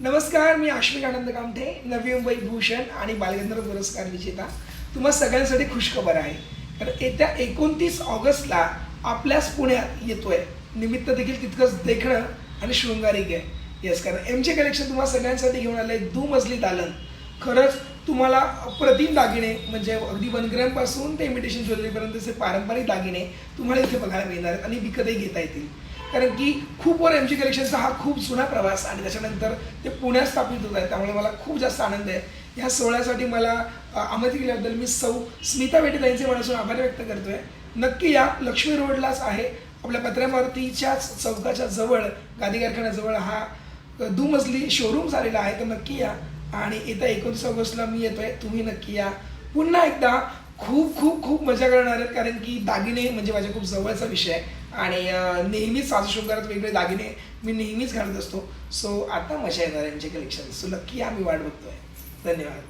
नमस्कार मी आश्विक आनंद कामठे नवी मुंबई भूषण आणि बालगंधर्व पुरस्कार विजेता. तुम्हा सगळ्यांसाठी खुशखबर आहे. कारण येत्या एकोणतीस ऑगस्टला आपल्याच पुण्यात येतोय. निमित्त देखील तितकंच देखणं आणि शृंगारिक आहे येस कारण एम जे कलेक्शन तुम्हाला सगळ्यांसाठी घेऊन आलंय. दुमजली दालन. खरंच तुम्हाला अप्रतिम दागिने म्हणजे अगदी वनग्रामपासून ते इमिटेशन ज्वेलरीपर्यंतचे पारंपरिक दागिने तुम्हाला इथे बघायला मिळणार आहेत आणि विकतही घेता येतील. कारण की खूप वर एम जी कलेक्शनचा हा खूप जुना प्रवास आणि त्याच्यानंतर ते पुण्यात स्थापित होत आहे. त्यामुळे मला खूप जास्त आनंद आहे. ह्या सोहळ्यासाठी मला आमंत्रित केल्याबद्दल मी सौ स्मिता बेटे ताईंचे मनापासून आभार व्यक्त करतोय. नक्की या लक्ष्मी रोडलाच आहे. आपल्या पत्र्यामारुतीच्याच चौकाच्या जवळ गादी कारखान्याजवळ हा दुमजली शोरूम झालेला आहे. तर नक्की या. आणि येत्या एकोणतीस ऑगस्टला मी येतोय. तुम्ही नक्की या. पुन्हा एकदा खूप खूप खूप मजा करणार आहेत कारण की दागिने म्हणजे माझ्या खूप जवळचा विषय आहे. आणि नेहमीच नेहमीच साजशृंगारात वेगळे दागिने मी नेहमीच घालत असतो. सो आता मजा येणार आहे यांचे कलेक्शन सो नक्की आम्ही वाट बघतोय. धन्यवाद.